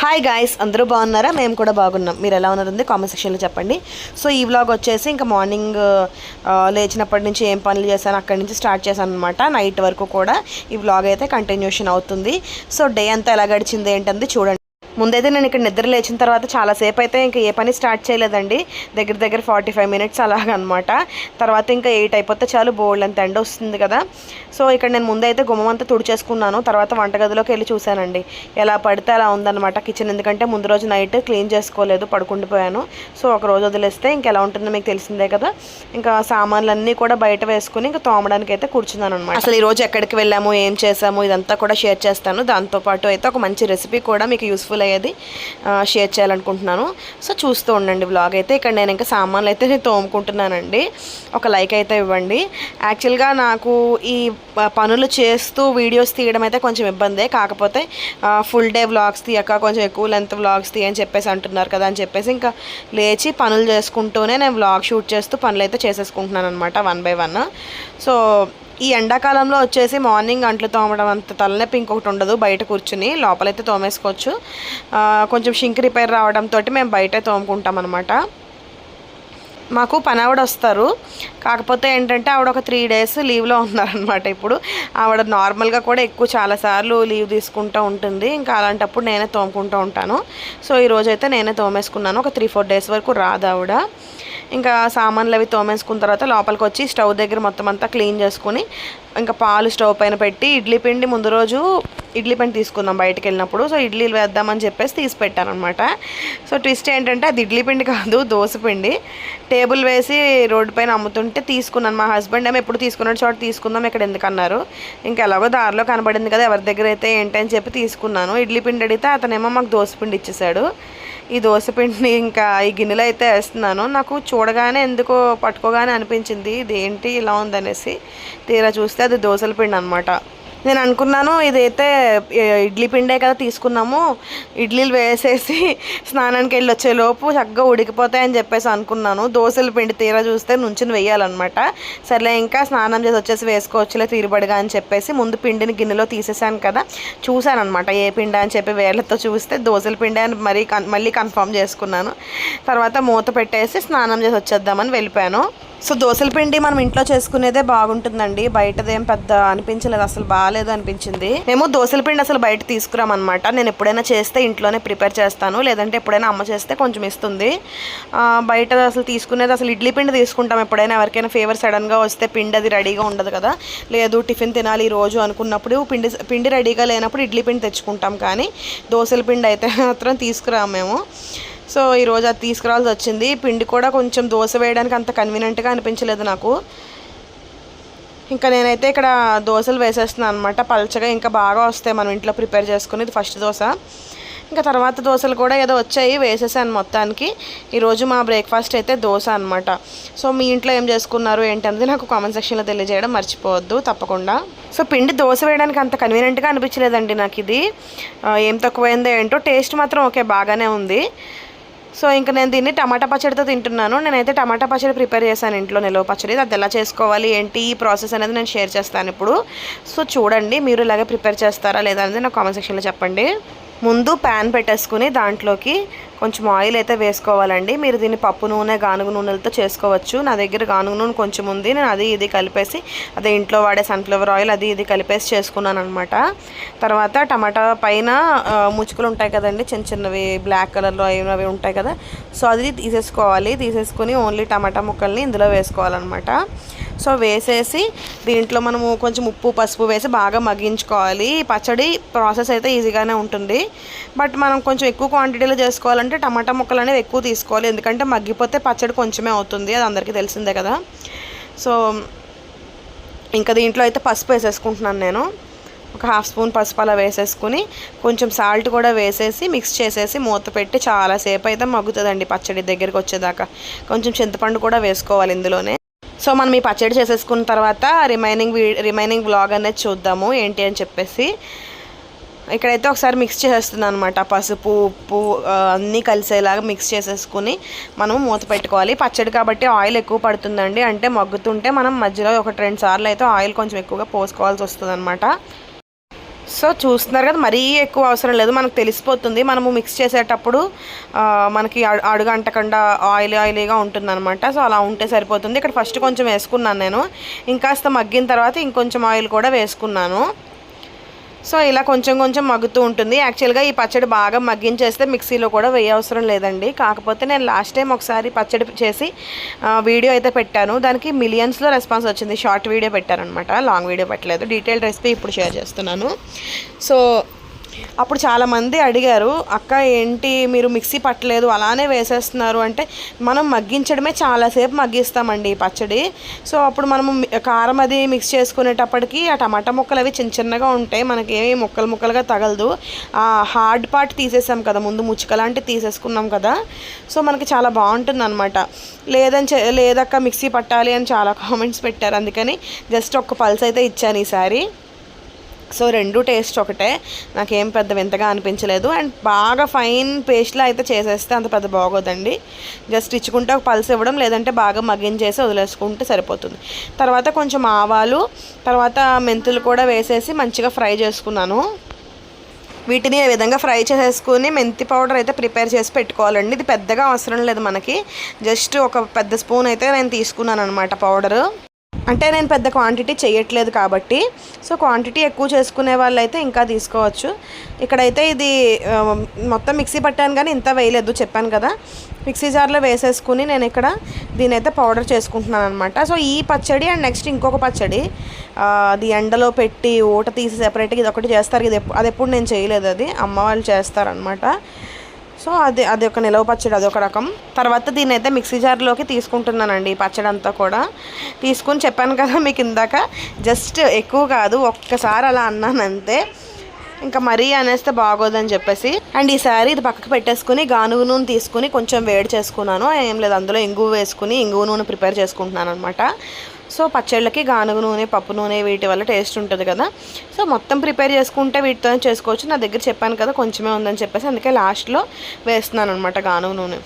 Hi guys అందరూ బాగున్నారా? మేము కూడా బాగున్నాం. మీరు ఎలా ఉన్నారంది కామెంట్ సెక్షన్లో చెప్పండి. సో ఈ వ్లాగ్ వచ్చేసి ఇంకా మార్నింగ్ లేచినప్పటి నుంచి ఏం పనులు చేశాను అక్కడి నుంచి స్టార్ట్ చేశాను అనమాట నైట్ వరకు కూడా ఈ వ్లాగ్ అయితే కంటిన్యూషన్ అవుతుంది. సో డే అంతా ఎలా గడిచింది ఏంటంది చూడండి. ముందైతే నేను ఇక్కడ నిద్ర లేచిన తర్వాత చాలాసేపు అయితే ఇంకా ఏ పని స్టార్ట్ చేయలేదండి. దగ్గర దగ్గర ఫార్టీ ఫైవ్ మినిట్స్ అలాగనమాట. తర్వాత ఇంకా ఎయిట్ అయిపోతే చాలు బోల్డ్ అంత ఎండ వస్తుంది కదా. సో ఇక్కడ నేను ముందైతే గుమ్మం అంతా తుడిచేసుకున్నాను. తర్వాత వంటగదిలోకి వెళ్ళి చూశానండి. ఎలా పడితే అలా ఉందన్నమాట కిచెన్. ఎందుకంటే ముందు రోజు నైట్ క్లీన్ చేసుకోలేదు పడుకుండిపోయాను సో ఒక రోజు వదిలేస్తే ఇంకెలా ఉంటుందో మీకు తెలిసిందే కదా. ఇంకా సామాన్లన్నీ కూడా బయట వేసుకుని ఇంకా తోమడానికి అయితే కూర్చున్నాను అనమాట అసలు ఈ రోజు ఎక్కడికి వెళ్ళాము ఏం చేసాము ఇదంతా కూడా షేర్ చేస్తాను. దాంతోపాటు అయితే ఒక మంచి రెసిపీ కూడా మీకు యూస్ఫుల్ అయ్యేది షేర్ చేయాలనుకుంటున్నాను. సో చూస్తూ ఉండండి బ్లాగ్ అయితే. ఇక్కడ నేను ఇంకా సామాన్లు అయితే తోముకుంటున్నానండి. ఒక లైక్ అయితే ఇవ్వండి. యాక్చువల్గా నాకు ఈ పనులు చేస్తూ వీడియోస్ తీయడం అయితే కొంచెం ఇబ్బందే. కాకపోతే ఫుల్ డే వ్లాగ్స్ తీయక కొంచెం ఎక్కువ లెంత్ వ్లాగ్స్ తీయని చెప్పేసి అంటున్నారు కదా అని చెప్పేసి ఇంకా లేచి పనులు చేసుకుంటూనే నేను వ్లాగ్ షూట్ చేస్తూ పనులు అయితే చేసేసుకుంటున్నాను అనమాట వన్ బై వన్ సో ఈ ఎండాకాలంలో వచ్చేసి మార్నింగ్ అంట్లు తోమడం అంత తలనొప్పి ఇంకొకటి ఉండదు బయట కూర్చుని లోపలైతే తోమేసుకోవచ్చు. కొంచెం షింక్ రిపేర్ రావడంతో మేము బయటే తోముకుంటాం అనమాట మాకు పని ఆవిడ వస్తారు. కాకపోతే ఏంటంటే ఆవిడ ఒక త్రీ డేస్ లీవ్లో ఉన్నారనమాట ఇప్పుడు. ఆవిడ నార్మల్గా కూడా ఎక్కువ చాలాసార్లు లీవ్ తీసుకుంటూ ఉంటుంది. ఇంకా అలాంటప్పుడు నేనే తోముకుంటూ ఉంటాను. సో ఈరోజైతే నేనే తోమేసుకున్నాను. ఒక త్రీ ఫోర్ డేస్ వరకు రాదు ఆవిడ. ఇంకా సామాన్లు అవి తోమేసుకున్న తర్వాత లోపలికి వచ్చి స్టవ్ దగ్గర మొత్తం అంతా క్లీన్ చేసుకుని ఇంకా పాలు స్టవ్ పైన పెట్టి ఇడ్లీ పిండి ముందు రోజు ఇడ్లీ పిండి తీసుకుందాం బయటకు వెళ్ళినప్పుడు. సో ఇడ్లీలు వేద్దామని చెప్పేసి తీసి పెట్టాను అనమాట సో ట్విస్ట్ ఏంటంటే అది ఇడ్లీ పిండి కాదు దోశ పిండి. టేబుల్ వేసి రోడ్డు పైన అమ్ముతుంటే తీసుకున్నాను మా హస్బెండ్. ఏమో ఎప్పుడు తీసుకున్న చోట తీసుకుందాం ఇక్కడ ఎందుకన్నారు ఇంకా ఎలాగో దారిలో కనబడింది కదా ఎవరి దగ్గర అయితే ఏంటని చెప్పి తీసుకున్నాను. ఇడ్లీ పిండి అడిగితే అతనేమో మాకు దోశ పిండి ఇచ్చేసాడు. ఈ దోశపిండిని ఇంకా ఈ గిన్నెలో అయితే వేస్తున్నాను. నాకు చూడగానే ఎందుకో పట్టుకోగానే అనిపించింది. ఇది ఏంటి ఇలా ఉందనేసి తీరా చూస్తే అది దోశల పిండి అనమాట నేను అనుకున్నాను ఇదైతే ఇడ్లీ పిండే కదా తీసుకున్నాము. ఇడ్లీలు వేసేసి స్నానానికి వెళ్ళి వచ్చేలోపు చక్కగా ఉడికిపోతాయని చెప్పేసి అనుకున్నాను. దోశలు పిండి తీరా చూస్తే నుంచుని వేయాలన్నమాట. సర్లే ఇంకా స్నానం చేసి వచ్చేసి వేసుకోవచ్చులే తీరుబడిగా అని చెప్పేసి ముందు పిండిని గిన్నెలో తీసేసాను కదా. చూశాను అనమాట ఏ పిండి అని చెప్పి వేళ్ళతో చూస్తే దోశల పిండి అని మరీ కన్ మళ్ళీ కన్ఫర్మ్ చేసుకున్నాను. తర్వాత మూత పెట్టేసి స్నానం చేసి వచ్చేద్దామని వెళ్ళిపోయాను. సో దోశల పిండి మనం ఇంట్లో చేసుకునేదే బాగుంటుందండి. బయటదేం పెద్ద అనిపించలేదు అసలు బాగాలేదు అనిపించింది. మేము దోశల పిండి అసలు బయట తీసుకురామన్నమాట. నేను ఎప్పుడైనా చేస్తే ఇంట్లోనే ప్రిపేర్ చేస్తాను లేదంటే ఎప్పుడైనా అమ్మ చేస్తే కొంచెం ఇస్తుంది. బయట అసలు తీసుకునేది అసలు ఇడ్లీ పిండి తీసుకుంటాం. ఎప్పుడైనా ఎవరికైనా ఫేవర్ సడన్గా వస్తే పిండి అది రెడీగా ఉండదు కదా. లేదు టిఫిన్ తినాలి ఈ రోజు అనుకున్నప్పుడు పిండి పిండి రెడీగా లేనప్పుడు ఇడ్లీ పిండి తెచ్చుకుంటాం. కానీ దోశల పిండి అయితే మాత్రం తీసుకురాము మేము. సో ఈరోజు అది తీసుకురావాల్సి వచ్చింది. పిండి కూడా కొంచెం దోశ వేయడానికి అంత కన్వీనియంట్గా అనిపించలేదు నాకు. ఇంకా నేనైతే ఇక్కడ దోశలు వేసేస్తున్నాను అనమాట పల్చగా ఇంకా బాగా వస్తాయి మనం ఇంట్లో ప్రిపేర్ చేసుకునేది ఫస్ట్ దోశ. ఇంకా తర్వాత దోశలు కూడా ఏదో వచ్చాయి వేసేసాను మొత్తానికి. ఈరోజు మా బ్రేక్ఫాస్ట్ అయితే దోశ అనమాట సో మీ ఇంట్లో ఏం చేసుకున్నారు ఏంటన్నది నాకు కామెంట్ సెక్షన్లో తెలియజేయడం మర్చిపోవద్దు తప్పకుండా. సో పిండి దోశ వేయడానికి అంత కన్వీనియంట్గా అనిపించలేదండి నాకు ఇది. ఏం తక్కువైందో ఏంటో టేస్ట్ మాత్రం ఓకే బాగానే ఉంది. సో ఇంకా నేను దీన్ని టమాటా పచ్చడితో తింటున్నాను. నేనైతే టమాటా పచ్చడి ప్రిపేర్ చేశాను ఇంట్లో నిలవ పచ్చడి. అది ఎలా చేసుకోవాలి ఏంటి ఈ ప్రాసెస్ అనేది నేను షేర్ చేస్తాను ఇప్పుడు. సో చూడండి మీరు ఇలాగే ప్రిపేర్ చేస్తారా లేదా అనేది నాకు కామెంట్ సెక్షన్లో చెప్పండి. ముందు ప్యాన్ పెట్టేసుకుని దాంట్లోకి కొంచెం ఆయిల్ అయితే వేసుకోవాలండి. మీరు దీన్ని పప్పు నూనె గానుగ నూనెలతో చేసుకోవచ్చు. నా దగ్గర గానుగ నూనె కొంచెం ఉంది. నేను అది ఇది కలిపేసి అదే ఇంట్లో వాడే సన్ఫ్లవర్ ఆయిల్ అది ఇది కలిపేసి చేసుకున్నాను అనమాట తర్వాత టమాటా పైన ముచ్చుకలు ఉంటాయి కదండి. చిన్న చిన్నవి బ్లాక్ కలర్లో అవి అవి ఉంటాయి కదా. సో అది తీసేసుకోవాలి. తీసేసుకుని ఓన్లీ టమాటా ముక్కల్ని ఇందులో వేసుకోవాలన్నమాట. సో వేసేసి దీంట్లో మనము కొంచెం ఉప్పు పసుపు వేసి బాగా మగ్గించుకోవాలి. పచ్చడి ప్రాసెస్ అయితే ఈజీగానే ఉంటుంది. బట్ మనం కొంచెం ఎక్కువ క్వాంటిటీలో చేసుకోవాలంటే టమాటా ముక్కలు అనేవి ఎక్కువ తీసుకోవాలి. ఎందుకంటే మగ్గిపోతే పచ్చడి కొంచెమే అవుతుంది. అది అందరికీ తెలిసిందే కదా. సో ఇంకా దీంట్లో అయితే పసుపు వేసేసుకుంటున్నాను నేను. ఒక హాఫ్ స్పూన్ పసుపు అలా వేసేసుకుని కొంచెం సాల్ట్ కూడా వేసేసి మిక్స్ చేసేసి మూత పెట్టి చాలాసేపు అయితే మగ్గుతుందండి పచ్చడి దగ్గరికి వచ్చేదాకా. కొంచెం చింతపండు కూడా వేసుకోవాలి ఇందులోనే. సో మనం ఈ పచ్చడి చేసేసుకున్న తర్వాత రిమైనింగ్ రిమైనింగ్ బ్లాగ్ అనేది చూద్దాము ఏంటి అని చెప్పేసి. ఇక్కడైతే ఒకసారి మిక్స్ చేసేస్తున్నాను అనమాట పసుపు ఉప్పు అన్నీ కలిసేలాగా మిక్స్ చేసేసుకుని మనం మూత పెట్టుకోవాలి. పచ్చడి కాబట్టి ఆయిల్ ఎక్కువ పడుతుందండి. అంటే మగ్గుతుంటే మనం మధ్యలో ఒకటి రెండు సార్లు అయితే ఆయిల్ కొంచెం ఎక్కువగా పోసుకోవాల్సి వస్తుంది సో చూస్తున్నారు కదా మరీ ఎక్కువ అవసరం లేదు మనకు తెలిసిపోతుంది. మనము మిక్స్ చేసేటప్పుడు మనకి అడు- అడుగు అంటకుండా ఆయిల్ ఆయిలీగా ఉంటుందన్నమాట. సో అలా ఉంటే సరిపోతుంది. ఇక్కడ ఫస్ట్ కొంచెం వేసుకున్నాను నేను. ఇంకాస్త మగ్గిన తర్వాత ఇంకొంచెం ఆయిల్ కూడా వేసుకున్నాను. సో ఇలా కొంచెం కొంచెం మగ్గుతూ ఉంటుంది. యాక్చువల్గా ఈ పచ్చడి బాగా మగ్గించేస్తే మిక్సీలో కూడా వేయ అవసరం లేదండి. కాకపోతే నేను లాస్ట్ టైం ఒకసారి పచ్చడి చేసి వీడియో అయితే పెట్టాను. దానికి మిలియన్స్లో రెస్పాన్స్ వచ్చింది. షార్ట్ వీడియో పెట్టారనమాట లాంగ్ వీడియో పెట్టలేదు. డీటెయిల్డ్ రెసిపీ ఇప్పుడు షేర్ చేస్తున్నాను. సో అప్పుడు చాలామంది అడిగారు అక్క ఏంటి మీరు మిక్సీ పట్టలేదు అలానే వేసేస్తున్నారు? అంటే మనం మగ్గించడమే చాలాసేపు మగ్గిస్తామండి ఈ పచ్చడి. సో అప్పుడు మనము కారం అది మిక్స్ చేసుకునేటప్పటికి ఆ టమాటా ముక్కలు అవి చిన్న చిన్నగా ఉంటాయి మనకి ఏమి ముక్కలు ముక్కలుగా తగలదు. ఆ హార్డ్ పార్ట్ తీసేసాం కదా ముందు ముచ్చుక లాంటివి తీసేసుకున్నాం కదా. సో మనకి చాలా బాగుంటుంది అనమాట లేదని చె- లేదక్క మిక్సీ పట్టాలి అని చాలా కామెంట్స్ పెట్టారు అందుకని జస్ట్ ఒక్క పల్స్ అయితే ఇచ్చాను ఈసారి. సో రెండు టేస్ట్ ఒకటే. నాకేం పెద్ద వింతగా అనిపించలేదు. అండ్ బాగా ఫైన్ పేస్ట్లా అయితే చేసేస్తే అంత పెద్ద బాగోదండి. జస్ట్ ఇచ్చుకుంటే ఒక పల్స్ ఇవ్వడం లేదంటే బాగా మగ్గించేసి వదిలేసుకుంటే సరిపోతుంది. తర్వాత కొంచెం ఆవాలు తర్వాత మెంతులు కూడా వేసేసి మంచిగా ఫ్రై చేసుకున్నాను. వీటిని ఈ విధంగా ఫ్రై చేసేసుకుని మెంతి పౌడర్ అయితే ప్రిపేర్ చేసి పెట్టుకోవాలండి. ఇది పెద్దగా అవసరం లేదు మనకి. జస్ట్ ఒక పెద్ద స్పూన్ అయితే నేను తీసుకున్నాను అనమాట పౌడరు. అంటే నేను పెద్ద క్వాంటిటీ చేయట్లేదు కాబట్టి సో క్వాంటిటీ ఎక్కువ చేసుకునే వాళ్ళు అయితే ఇంకా తీసుకోవచ్చు. ఇక్కడైతే ఇది మొత్తం మిక్సీ పట్టాను కానీ ఇంత వేయలేదు చెప్పాను కదా. మిక్సీ జార్లో వేసేసుకుని నేను ఇక్కడ దీని అయితే పౌడర్ చేసుకుంటున్నాను అనమాట సో ఈ పచ్చడి అండ్ నెక్స్ట్ ఇంకొక పచ్చడి అది ఎండలో పెట్టి ఊట తీసి సెపరేట్గా ఇది ఒకటి చేస్తారు. ఇది అది ఎప్పుడు నేను చేయలేదు అది. అమ్మ వాళ్ళు చేస్తారనమాట సో అది అది ఒక నిలవ పచ్చడి అదొక రకం. తర్వాత దీన్ని అయితే మిక్సీ జార్లోకి తీసుకుంటున్నానండి ఈ పచ్చడి అంతా కూడా. తీసుకుని చెప్పాను కదా మీకు ఇందాక జస్ట్ ఎక్కువ కాదు ఒక్కసారి అలా అన్నాను అంతే ఇంకా మరీ అనేస్తే బాగోదని చెప్పేసి. అండ్ ఈసారి ఇది పక్కకు పెట్టేసుకుని గానుగు నూనె తీసుకుని కొంచెం వేడి చేసుకున్నాను. ఏం లేదు అందులో ఇంగువ వేసుకుని ఇంగువ నూనె ప్రిపేర్ చేసుకుంటున్నాను అనమాట సో పచ్చళ్ళకి గానుగ నూనె పప్పు నూనె వీటి వల్ల టేస్ట్ ఉంటుంది కదా. సో మొత్తం ప్రిపేర్ చేసుకుంటే వీటితో చేసుకోవచ్చు. నా దగ్గర చెప్పాను కదా కొంచెమే ఉందని చెప్పేసి అందుకే లాస్ట్లో వేస్తున్నాను అనమాట గానుగ నూనె.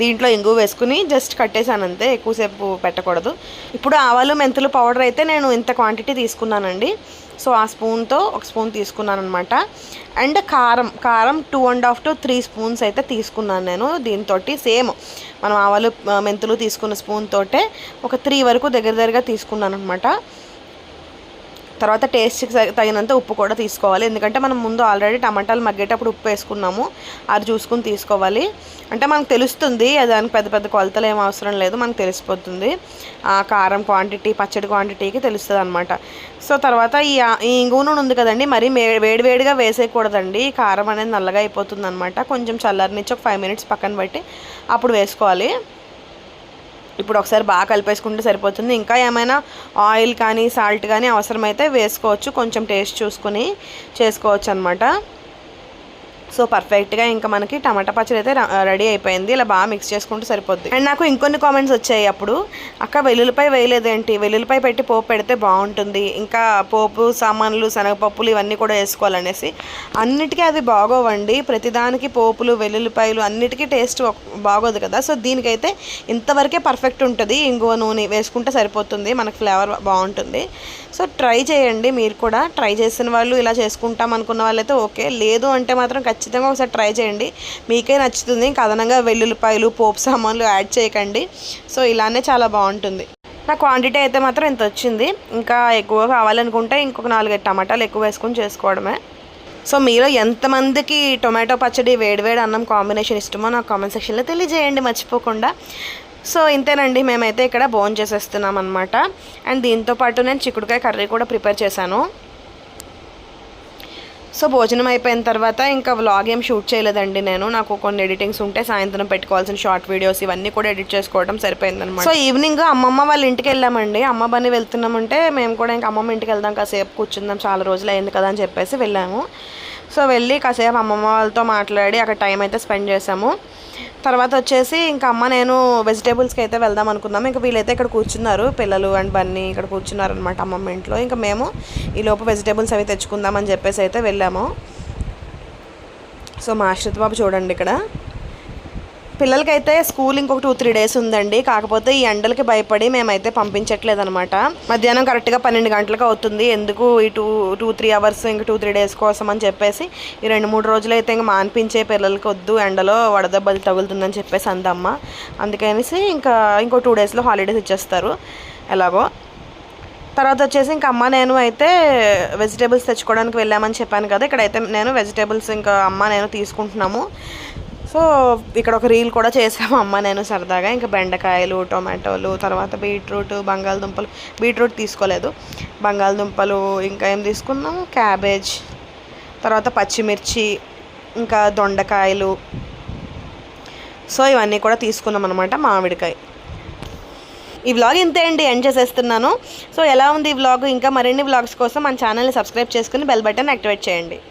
దీంట్లో ఇంగువ వేసుకుని జస్ట్ కట్టేసాను అంతే ఎక్కువసేపు పెట్టకూడదు. ఇప్పుడు ఆవాలు మెంతులు పౌడర్ అయితే నేను ఇంత క్వాంటిటీ తీసుకున్నానండి. సో ఆ స్పూన్తో ఒక స్పూన్ తీసుకున్నాను అనమాట అండ్ కారం కారం two and half to three spoons అయితే తీసుకున్నాను నేను దీంతో సేమ్ మనం ఆవాలు మెంతులు తీసుకున్న స్పూన్ తోటే ఒక త్రీ వరకు దగ్గర దగ్గరగా తీసుకున్నాను అనమాట తర్వాత టేస్ట్కి తగినంత ఉప్పు కూడా తీసుకోవాలి. ఎందుకంటే మనం ముందు ఆల్రెడీ టమాటాలు మగ్గేటప్పుడు ఉప్పు వేసుకున్నాము. అది చూసుకుని తీసుకోవాలి. అంటే మనకు తెలుస్తుంది దానికి పెద్ద పెద్ద కొలతలు ఏం అవసరం లేదు మనకు తెలిసిపోతుంది. ఆ కారం క్వాంటిటీ పచ్చడి క్వాంటిటీకి తెలుస్తుంది అనమాట సో తర్వాత ఈ ఈ ఇంగువ నూనె ఉంది కదండి మరి వేడివేడిగా వేసేయకూడదండి. కారం అనేది నల్లగా అయిపోతుంది అనమాట కొంచెం చల్లారినిచ్చి ఒక ఫైవ్ మినిట్స్ పక్కన పెట్టి అప్పుడు వేసుకోవాలి. ఇప్పుడు ఒకసారి బాగా కలిపేసుకుంటే సరిపోతుంది. ఇంకా ఏమైనా ఆయిల్ కానీ సాల్ట్ కానీ అవసరమైతే వేసుకోవచ్చు. కొంచెం టేస్ట్ చూసుకుని చేసుకోవచ్చు అనమాట సో పర్ఫెక్ట్గా ఇంకా మనకి టమాటా పచ్చడి అయితే రెడీ అయిపోయింది. ఇలా బాగా మిక్స్ చేసుకుంటే సరిపోద్ది. అండ్ నాకు ఇంకొన్ని కామెంట్స్ వచ్చాయి అప్పుడు. అక్క వెల్లుల్లిపై వేయలేదేంటి? వెల్లుల్లిపై పెట్టి పోపు పెడితే బాగుంటుంది. ఇంకా పోపు సామాన్లు శనగపప్పులు ఇవన్నీ కూడా వేసుకోవాలనేసి. అన్నిటికీ అది బాగోవండి. ప్రతిదానికి పోపులు వెల్లుల్లిపాయలు అన్నిటికీ టేస్ట్ బాగోదు కదా. సో దీనికైతే ఇంతవరకే పర్ఫెక్ట్ ఉంటుంది. ఇంగువ నూనె వేసుకుంటే సరిపోతుంది. మనకు ఫ్లేవర్ బాగుంటుంది. సో ట్రై చేయండి మీరు కూడా. ట్రై చేసిన వాళ్ళు ఇలా చేసుకుంటాం అనుకున్న వాళ్ళైతే ఓకే. లేదు అంటే మాత్రం ఖచ్చితంగా ఒకసారి ట్రై చేయండి. మీకే నచ్చుతుంది. ఇంకా అదనంగా వెల్లుల్లిపాయలు పోపు సామాన్లు యాడ్ చేయకండి. సో ఇలానే చాలా బాగుంటుంది. నా క్వాంటిటీ అయితే మాత్రం ఇంత వచ్చింది. ఇంకా ఎక్కువ కావాలనుకుంటే ఇంకొక నాలుగైదు టమాటాలు ఎక్కువ వేసుకొని చేసుకోవడమే. సో మీలో ఎంతమందికి టొమాటో పచ్చడి వేడివేడి అన్నం కాంబినేషన్ ఇష్టమో నాకు కామెంట్ సెక్షన్లో తెలియజేయండి. మర్చిపోకుండా. సో ఇంతేనండి. మేమైతే ఇక్కడ బోన్ చేసేస్తున్నాం అనమాట అండ్ దీంతో పాటు నేను చిక్కుడుకాయ కర్రీ కూడా ప్రిపేర్ చేశాను. సో భోజనం అయిపోయిన తర్వాత ఇంకా వ్లాగ్ ఏం షూట్ చేయలేదండి నేను. నాకు కొన్ని ఎడిటింగ్స్ ఉంటే సాయంత్రం పెట్టుకోవాల్సిన షార్ట్ వీడియోస్ ఇవన్నీ కూడా ఎడిట్ చేసుకోవడం సరిపోయిందనమాట సో ఈవినింగ్ అమ్మమ్మ వాళ్ళ ఇంటికి వెళ్ళామండి. అమ్మ బని వెళ్తున్నామంటే మేము కూడా ఇంకా అమ్మమ్మ ఇంటికి వెళ్దాం కాసేపు కూర్చుందాం చాలా రోజులు అయింది కదా అని చెప్పేసి వెళ్ళాము. సో వెళ్ళి కాసేపు అమ్మమ్మ వాళ్ళతో మాట్లాడి అక్కడ టైం అయితే స్పెండ్ చేసాము తర్వాత వచ్చేసి ఇంకా అమ్మ నేను వెజిటేబుల్స్కి అయితే వెళ్దాం అనుకున్నాము ఇంకా వీళ్ళైతే ఇక్కడ కూర్చున్నారు పిల్లలు అండ్ బన్నీ ఇక్కడ కూర్చున్నారు అనమాట అమ్మమ్మ ఇంట్లో. ఇంకా మేము ఈ లోపు వెజిటేబుల్స్ అవి తెచ్చుకుందామని చెప్పేసి అయితే వెళ్ళాము. సో మా బాబు చూడండి ఇక్కడ. పిల్లలకైతే స్కూల్ ఇంకొక టూ త్రీ డేస్ ఉందండి. కాకపోతే ఈ ఎండలకి భయపడి మేమైతే పంపించట్లేదు అనమాట మధ్యాహ్నం కరెక్ట్గా పన్నెండు గంటలకు అవుతుంది. ఎందుకు ఈ టూ టూ త్రీ అవర్స్ ఇంక టూ త్రీ డేస్ కోసం అని చెప్పేసి ఈ రెండు మూడు రోజులు అయితే ఇంక మాన్పించే పిల్లలకి వద్దు ఎండలో వడదెబ్బలు తగులుతుందని చెప్పేసి అందమ్మ. అందుకనేసి ఇంకా ఇంకో టూ డేస్లో హాలిడేస్ ఇచ్చేస్తారు. ఎలాగో. తర్వాత వచ్చేసి ఇంకా అమ్మ నేను అయితే వెజిటేబుల్స్ తెచ్చుకోవడానికి వెళ్ళామని చెప్పాను కదా. ఇక్కడైతే నేను వెజిటేబుల్స్ ఇంకా అమ్మ నేను తీసుకుంటున్నాము. సో ఇక్కడ ఒక రీల్ కూడా చేసాము అమ్మ నేను సరదాగా ఇంకా బెండకాయలు టొమాటోలు తర్వాత బీట్రూట్ బంగాళదుంపలు. బీట్రూట్ తీసుకోలేదు. బంగాళదుంపలు ఇంకా ఏం తీసుకున్నాం? క్యాబేజ్ తర్వాత పచ్చిమిర్చి ఇంకా దొండకాయలు. సో ఇవన్నీ కూడా తీసుకున్నాం అనమాట మామిడికాయ. ఈ వ్లాగ్ ఇంతే అండి. ఎండ్ చేసేస్తున్నాను. సో ఎలా ఉంది ఈ వ్లాగ్ ఇంకా మరిన్ని వ్లాగ్స్ కోసం మన ఛానల్ని సబ్స్క్రైబ్ చేసుకుని బెల్ బటన్ యాక్టివేట్ చేయండి.